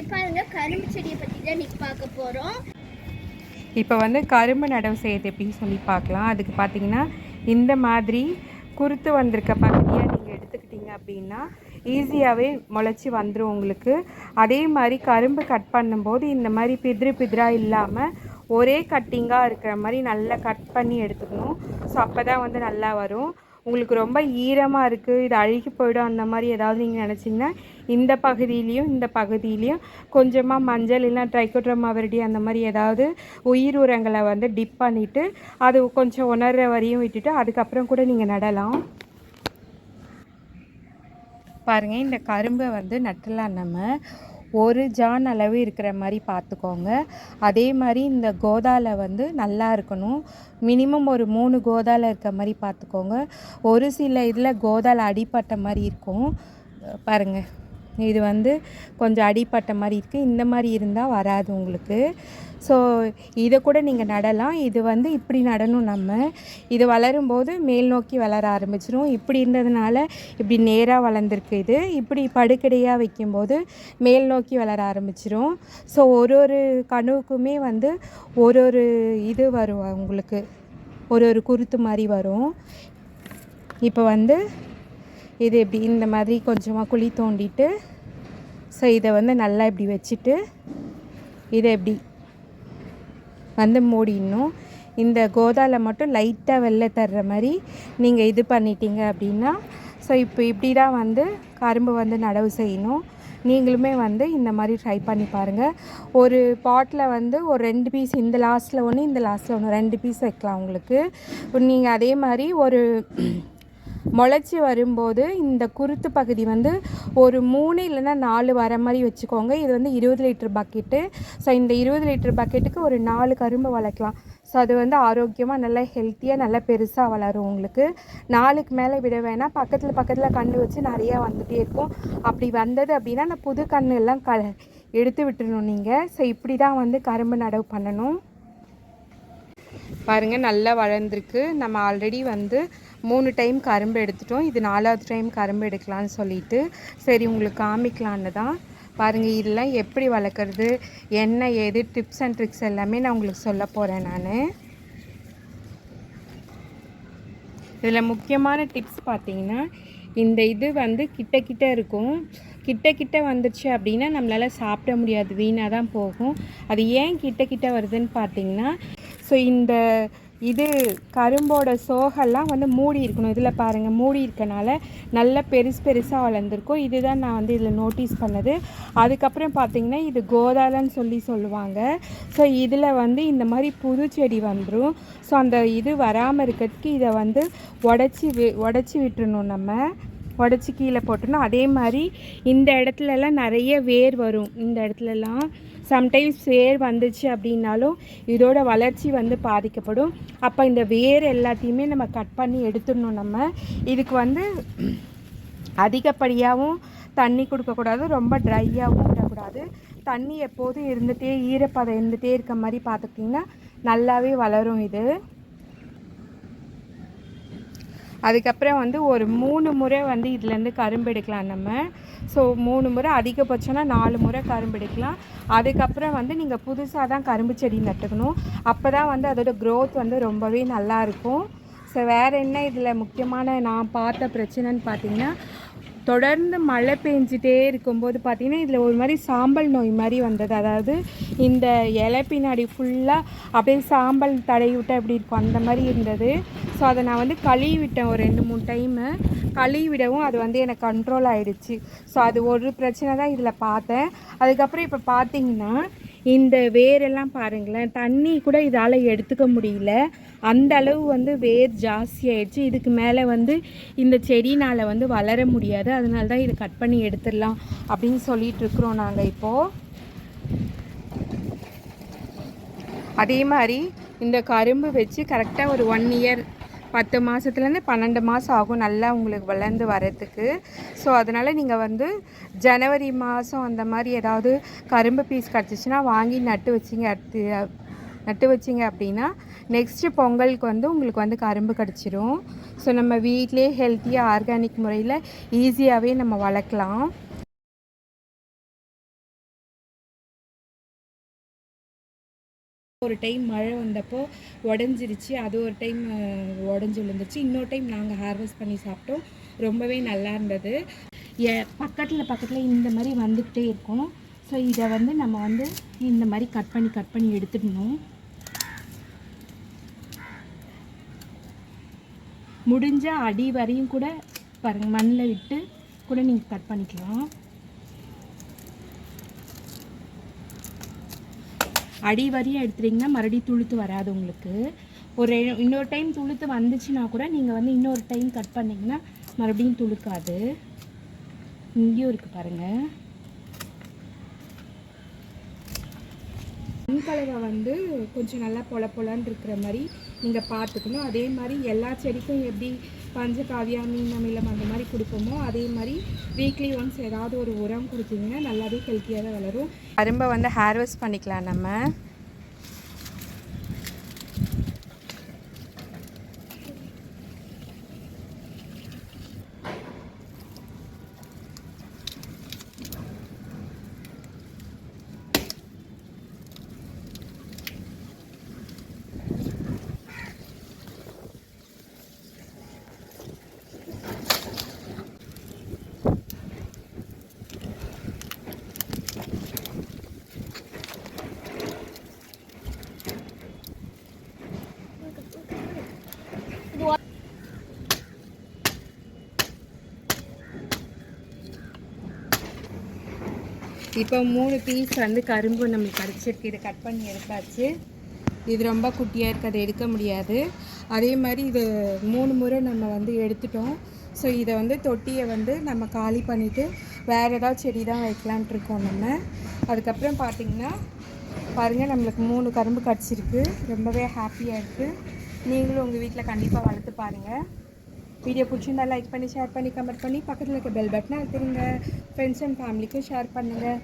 இப்போ வந்து கரும்பு செடியை பற்றி தான் பார்க்க போகிறோம் இப்போ வந்து கரும்பு நடவு செய்யறது எப்படின்னு சொல்லி பார்க்கலாம். அதுக்கு பார்த்தீங்கன்னா இந்த மாதிரி குருத்து வந்திருக்க பகுதியாக நீங்கள் எடுத்துக்கிட்டீங்க அப்படின்னா ஈஸியாகவே முளைச்சி வந்துடும் உங்களுக்கு. அதே மாதிரி கரும்பு கட் பண்ணும்போது இந்த மாதிரி பிதிரு பிதிராக இல்லாமல் ஒரே கட்டிங்காக இருக்கிற மாதிரி நல்லா கட் பண்ணி எடுத்துக்கணும். ஸோ அப்போ தான் வந்து நல்லா வரும். உங்களுக்கு ரொம்ப ஈரமாக இருக்குது இது அழுகி போயிடும் அந்த மாதிரி ஏதாவது நீங்கள் நினச்சிங்கன்னா இந்த பகுதியிலையும் இந்த பகுதியிலையும் கொஞ்சமாக மஞ்சள் இல்லை ட்ரைக்கோட்ரமா வெரடி அந்த மாதிரி ஏதாவது உயிர் உரங்களை வந்து டிப் பண்ணிவிட்டு அது கொஞ்சம் உணர்கிற வரையும் விட்டுட்டு அதுக்கப்புறம் கூட நீங்கள் நடலாம். பாருங்கள் இந்த கரும்பை வந்து நட்டலாம் நம்ம ஒரு ஜான் அளவு இருக்கிற மாதிரி பார்த்துக்கோங்க. அதே மாதிரி இந்த கோதாவில் வந்து நல்லா இருக்கணும். மினிமம் ஒரு மூணு கோதாவில் இருக்க மாதிரி பார்த்துக்கோங்க. ஒரு சில இதில் கோதாவில் அடிப்பட்ட மாதிரி இருக்கும். பாருங்கள் இது வந்து கொஞ்சம் அடிப்பட்ட மாதிரி இருக்குது இந்த மாதிரி இருந்தால் வராது உங்களுக்கு. ஸோ இதை கூட நீங்கள் நடலாம். இது வந்து இப்படி நடணும் நம்ம. இது வளரும்போது மேல் நோக்கி வளர ஆரம்பிச்சிடும் இப்படி இருந்ததுனால இப்படி நேராக வளர்ந்துருக்கு இது. இப்படி படுக்கடையாக வைக்கும்போது மேல் நோக்கி வளர ஆரம்பிச்சிடும் ஸோ ஒரு ஒரு கனவுக்குமே வந்து ஒரு ஒரு இது வரும் உங்களுக்கு ஒரு ஒரு குருத்து மாதிரி வரும். இப்போ வந்து இது இப்படி இந்த மாதிரி கொஞ்சமாக குழி தோண்டிட்டு ஸோ இதை வந்து நல்லா இப்படி வச்சுட்டு இதை இப்படி வந்து மூடிடணும். இந்த கோதாவில் மட்டும் லைட்டாக வெளில தர்ற மாதிரி நீங்கள் இது பண்ணிட்டீங்க அப்படின்னா ஸோ இப்போ இப்படி தான் வந்து கரும்பு வந்து நடவு செய்யணும். நீங்களுமே வந்து இந்த மாதிரி ட்ரை பண்ணி பாருங்கள் ஒரு பாட்டில் வந்து ஒரு ரெண்டு பீஸ் இந்த லாஸ்ட்டில் ஒன்று இந்த லாஸ்ட்டில் ஒன்று ரெண்டு பீஸ் வைக்கலாம் உங்களுக்கு. நீங்கள் அதே மாதிரி ஒரு முளைச்சி வரும்போது இந்த குருத்து பகுதி வந்து ஒரு மூணு இல்லைன்னா நாலு வர மாதிரி வச்சுக்கோங்க. இது வந்து இருபது லிட்டர் பக்கெட்டு ஸோ இந்த இருபது லிட்டர் பக்கெட்டுக்கு ஒரு நாலு கரும்பு வளர்க்கலாம். ஸோ அது வந்து ஆரோக்கியமாக நல்லா ஹெல்த்தியாக நல்லா பெருசாக வளரும் உங்களுக்கு. நாளுக்கு மேலே விட வேணாம். பக்கத்தில் பக்கத்தில் கன்று வச்சு நிறையா வந்துகிட்டே இருக்கும். அப்படி வந்தது அப்படின்னா நான் புது கன்று எல்லாம் க எடுத்து விட்டுருணும் நீங்கள் ஸோ இப்படி தான் வந்து கரும்பு நடவு பண்ணணும். பாருங்கள் நல்லா வளர்ந்துருக்கு. நம்ம ஆல்ரெடி வந்து மூணு டைம் கரும்பு எடுத்துட்டோம். இது நாலாவது டைம் கரும்பு எடுக்கலான்னு சொல்லிட்டு சரி உங்களுக்கு காமிக்கலான்னு தான். பாருங்கள் இதெல்லாம் எப்படி வளர்க்குறது என்ன ஏது டிப்ஸ் அண்ட் ட்ரிக்ஸ் எல்லாமே நான் உங்களுக்கு சொல்ல போகிறேன் நான். இதில் முக்கியமான டிப்ஸ் பார்த்தீங்கன்னா இந்த இது வந்து கிட்ட கிட்ட இருக்கும். கிட்ட கிட்ட வந்துச்சு அப்படின்னா நம்மளால் சாப்பிட முடியாது வீணாக தான் போகும். அது ஏன் கிட்ட கிட்ட வருதுன்னு பார்த்தீங்கன்னா ஸோ இந்த இது கரும்போட சோகெல்லாம் வந்து மூடி இருக்கணும். இதில் பாருங்கள் மூடி இருக்கனால நல்ல பெருசு பெருசாக வளர்ந்துருக்கும். இதுதான் நான் வந்து இதில் நோட்டீஸ் பண்ணது. அதுக்கப்புறம் பார்த்திங்கன்னா இது கோதாலன்னு சொல்லி சொல்லுவாங்க. ஸோ இதில் வந்து இந்த மாதிரி புது செடி வந்துடும் ஸோ அந்த இது வராமல் இருக்கிறதுக்கு இதை வந்து உடச்சி வி உடச்சி விட்டுறணும் நம்ம. உடச்சி கீழே போட்டணும் அதே மாதிரி இந்த இடத்துலலாம் நிறைய வேர் வரும். இந்த இடத்துலலாம் சம்டைம்ஸ் வேர் வந்துச்சு அப்படின்னாலும் இதோட வளர்ச்சி வந்து பாதிக்கப்படும். அப்போ இந்த வேர் எல்லாத்தையுமே நம்ம கட் பண்ணி எடுத்துடணும் நம்ம. இதுக்கு வந்து அதிகப்படியாகவும் தண்ணி கொடுக்கக்கூடாது ரொம்ப ட்ரையாகவும் விடக்கூடாது. தண்ணி எப்போதும் இருந்துகிட்டே ஈரப்பதம் இருந்துகிட்டே இருக்க மாதிரி பார்த்துக்கிட்டிங்கன்னா நல்லாவே வளரும் இது. அதுக்கப்புறம் வந்து ஒரு மூணு முறை வந்து இதுலேருந்து கரும்பு எடுக்கலாம் நம்ம. ஸோ மூணு முறை அதிகபட்சம்னா நாலு முறை கரும்பு எடுக்கலாம். அதுக்கப்புறம் வந்து நீங்கள் புதுசாக தான் கரும்பு செடி நட்டுக்கணும். அப்போ தான் வந்து அதோடய க்ரோத் வந்து ரொம்பவே நல்லா இருக்கும். ஸோ வேறு என்ன இதில் முக்கியமான நான் பார்த்த பிரச்சனைன்னு பார்த்தீங்கன்னா தொடர்ந்து மழை பெஞ்சிட்டே இருக்கும்போது பார்த்திங்கன்னா இதில் ஒரு மாதிரி சாம்பல் நோய் மாதிரி வந்தது. அதாவது இந்த இலை பின்னாடி ஃபுல்லாக அப்படியே சாம்பல் தடவி விட்டால் எப்படி இருக்கும்? அந்த மாதிரி இருந்தது. ஸோ அதை நான் வந்து கழுவி விட்டேன் ஒரு ரெண்டு மூணு டைமு கழுவி விடவும் அது வந்து எனக்கு கண்ட்ரோல் ஆகிடுச்சு ஸோ அது ஒரு பிரச்சனை தான் இதில் பார்த்தேன். அதுக்கப்புறம் இப்போ பார்த்தீங்கன்னா இந்த வேரெல்லாம் பாருங்களேன் தண்ணி கூட இதால் எடுத்துக்க முடியல. அந்த அளவு வந்து வேர் ஜாஸ்தி ஆயிடுச்சு. இதுக்கு மேலே வந்து இந்த செடினால் வந்து வளர முடியாது. அதனால தான் இதை கட் பண்ணி எடுத்துடலாம் அப்படின்னு சொல்லிட்டு இருக்கிறோம் நாங்கள் இப்போது அதே மாதிரி இந்த கரும்பு வச்சு கரெக்டாக ஒரு ஒன் இயர் பத்து மாதத்துலேருந்து பன்னெண்டு மாதம் ஆகும் நல்லா உங்களுக்கு வளர்ந்து வரத்துக்கு ஸோ அதனால் நீங்கள் வந்து ஜனவரி மாதம் அந்த மாதிரி ஏதாவது கரும்பு பீஸ் கிடச்சிச்சின்னா வாங்கி நட்டு வச்சிங்க அடுத்து நட்டு வச்சிங்க அப்படின்னா நெக்ஸ்ட்டு பொங்கலுக்கு வந்து உங்களுக்கு வந்து கரும்பு கிடச்சிரும். ஸோ நம்ம வீட்டிலே ஹெல்த்தியாக ஆர்கானிக் முறையில் ஈஸியாகவே நம்ம வளர்க்கலாம். ஒரு டைம் மழை வந்தப்போ உடஞ்சிருச்சு. அது ஒரு டைம் உடஞ்சி விழுந்துருச்சு. இன்னொரு டைம் நாங்கள் ஹார்வெஸ்ட் பண்ணி சாப்பிட்டோம். ரொம்பவே நல்லா இருந்தது. எ பக்கத்தில் பக்கத்தில் இந்த மாதிரி வந்துக்கிட்டே இருக்கும் ஸோ இதை வந்து நம்ம வந்து இந்த மாதிரி கட் பண்ணி கட் பண்ணி எடுத்துடணும். முடிஞ்ச அடி வரையும் கூட பாருங்க மண்ணில் விட்டு கூட நீங்கள் கட் பண்ணிக்கலாம். அடி வரையும் எடுத்துட்டிங்கன்னா மறுபடியும் துளுத்து வராது உங்களுக்கு. ஒரு இன்னொரு டைம் துளுத்து வந்துச்சுன்னா கூட நீங்கள் வந்து இன்னொரு டைம் கட் பண்ணிங்கன்னா மறுபடியும் துளுக்காது. இங்கேயும் இருக்குது பாருங்கள் மண்கலவை வந்து கொஞ்சம் நல்லா பொல பொலன்னு இருக்கிற மாதிரி நீங்கள் பார்த்துக்கணும் அதே மாதிரி எல்லா செடிக்கும் எப்படி பஞ்சகாவியா மீன் அமிலம் அந்த மாதிரி கொடுப்போமோ அதே மாதிரி வீக்லி ஒன்ஸ் ஏதாவது ஒரு உரம் கொடுத்தீங்கன்னா நல்லாவே ஹெல்த்தியாக தான் வளரும். கரும்பை வந்து ஹார்வெஸ்ட் பண்ணிக்கலாம் நம்ம. இப்போ மூணு பீஸ் வந்து கரும்பு நம்மளுக்கு கிடச்சிருக்கு இதை கட் பண்ணி எடுத்தாச்சு. இது ரொம்ப குட்டியாக இருக்குது அதை எடுக்க முடியாது. அதே மாதிரி இது மூணு முறை நம்ம வந்து எடுத்துட்டோம். ஸோ இதை வந்து தொட்டியை வந்து நம்ம காலி பண்ணிவிட்டு வேறு ஏதாவது செடி தான் வைக்கலான்ட்டு இருக்கோம் நம்ம. அதுக்கப்புறம் பார்த்திங்கன்னா பாருங்கள் நம்மளுக்கு மூணு கரும்பு கிடச்சிருக்கு. ரொம்பவே ஹாப்பியாக இருக்குது நீங்களும் உங்கள் வீட்டில் கண்டிப்பாக வளர்த்து பாருங்கள் வீடியோ பிடிச்சிருந்தா லைக் பண்ணி ஷேர் பண்ணி கமெண்ட் பண்ணி பக்கத்தில் இருக்க பெல் பட்டனை அழுத்துருங்க. ஃப்ரெண்ட்ஸ் அண்ட் ஃபேமிலிக்கும் ஷேர் பண்ணுங்கள்